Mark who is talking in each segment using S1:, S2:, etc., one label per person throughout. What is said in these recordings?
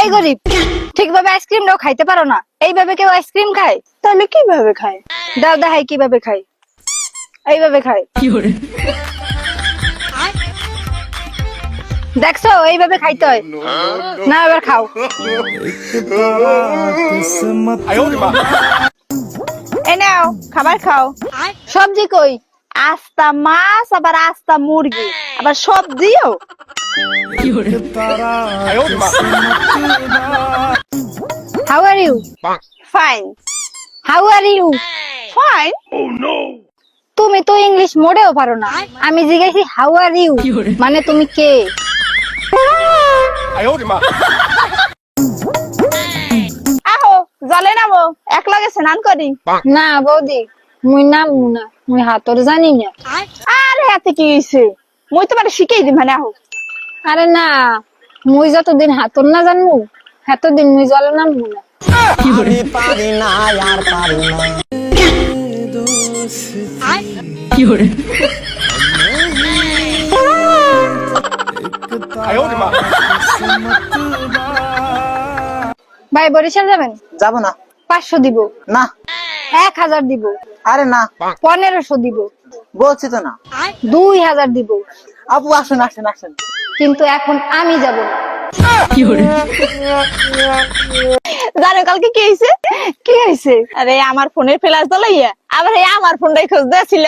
S1: এই গরিব ঠিকভাবে আইসক্রিমটাও খাইতে পারো না। এইভাবে কেউ আইসক্রিম খায়?
S2: তাহলে কীভাবে খায়?
S1: দাও দেখাই কীভাবে খায়। এইভাবে খায়। দেখছ এইভাবে খাইতে হয়। না এবার খাও।
S2: এ নাও খাবার খাও।
S1: সবজি কই?
S2: আস্তা মাছ আবার আস্তা মুরগি। আবার সবজিও
S1: how are you
S2: fine
S1: how are you
S2: fine
S1: তুমি তো ইংলিশ মোড়েও পারো না। আমি জিজ্ঞাসি হাউ আর ইউ মানে তুমি কে?
S2: আহো জলে নামো। এক লাগে স্নান করি।
S1: না বৌদি মুই নাম না। মুই হাতর জানি না।
S2: আরে হাতে কি হইছে? মুই তোমার শিখাই দিম মানে আহো।
S1: আরে না মুই যতদিন হাতর না জানমু এতদিন মুই জলে নামবো না।
S3: আমি পারি না আর পারি না
S1: ভাই বরিশাল যাবেন?
S3: যাব না।
S1: পাঁচশো দিব।
S3: না।
S1: এক হাজার দিব।
S3: আরে না।
S1: পনেরোশো দিব।
S3: বলছি তো না।
S1: দুই হাজার দিব।
S3: আপু আসেন আসেন আসেন।
S1: কিন্তু এখন আমি যাব। না
S2: জানো কালকে কি হয়েছে?
S1: কি হয়েছে?
S2: আরে আমার ফোনের ফ্ল্যাশ জ্বলাইয়া আবার আমার ফোনটাই খোঁজ দিয়েছিল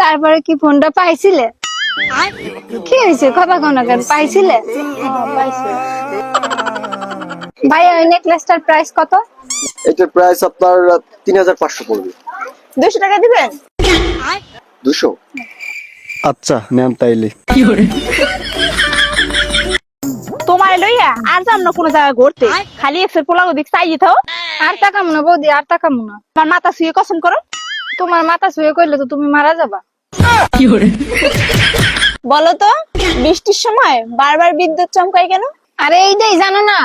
S1: তারপরে কি ফোনটা পাইছিলে? কি হয়েছে? কথা কোন কেন পাইছিলে? ভাই ওই নেকলেসটার প্রাইস কত?
S4: এটার প্রাইস আপনার তিন হাজার পাঁচশো পড়বে।
S2: দুশো টাকা দিবেন?
S4: দুশো আচ্ছা নেন তাইলে।
S2: তোমার লইয়া আর যাম না কোনো জায়গা ঘুরতে। খালি এক্সের পোলাগো দিক চাই যেত
S1: আর তাকামো না বৌদি আর তাকামো না।
S2: আমার মাথা শুয়ে কসম করো।
S1: তোমার মাথা শুয়ে কইলে তো তুমি মারা যাবা।
S2: বলো তো বৃষ্টির সময় বারবার বিদ্যুৎ চমকায় কেন?
S1: আরে এই এইটাই জানো না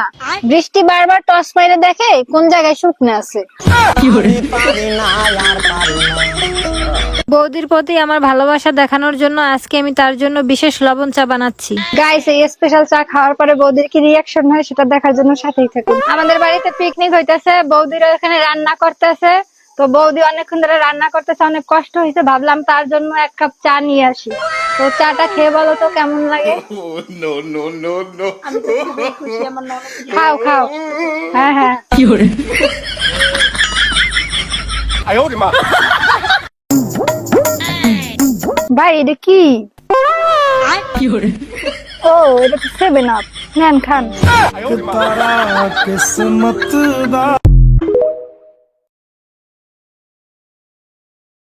S1: বৃষ্টি বারবার টস মাইরে দেখে কোন জায়গায় শুকনো আছে।
S5: বৌদির প্রতি আমার ভালোবাসা দেখানোর জন্য আজকে আমি তার জন্য বিশেষ লবণ চা বানাচ্ছি।
S1: গাইস এই স্পেশাল চা খাওয়ার পরে বৌদির কি রিয়াকশন হয় সেটা দেখার জন্য সাথেই থাকুন। আমাদের বাড়িতে পিকনিক হইতেছে বৌদিরা এখানে রান্না করতেছে। তো বৌদি অনেকক্ষণ ধরে রান্না করতেছে অনেক কষ্ট হয়েছে ভাবলাম তার জন্য এক কাপ চা নিয়ে আসি। তো চাটা খেয়ে বলো তো কেমন লাগে? খাও খাও। হ্যাঁ হ্যাঁ। ভাই এটা কি? ও এটা সেভেন আপ নেন খান।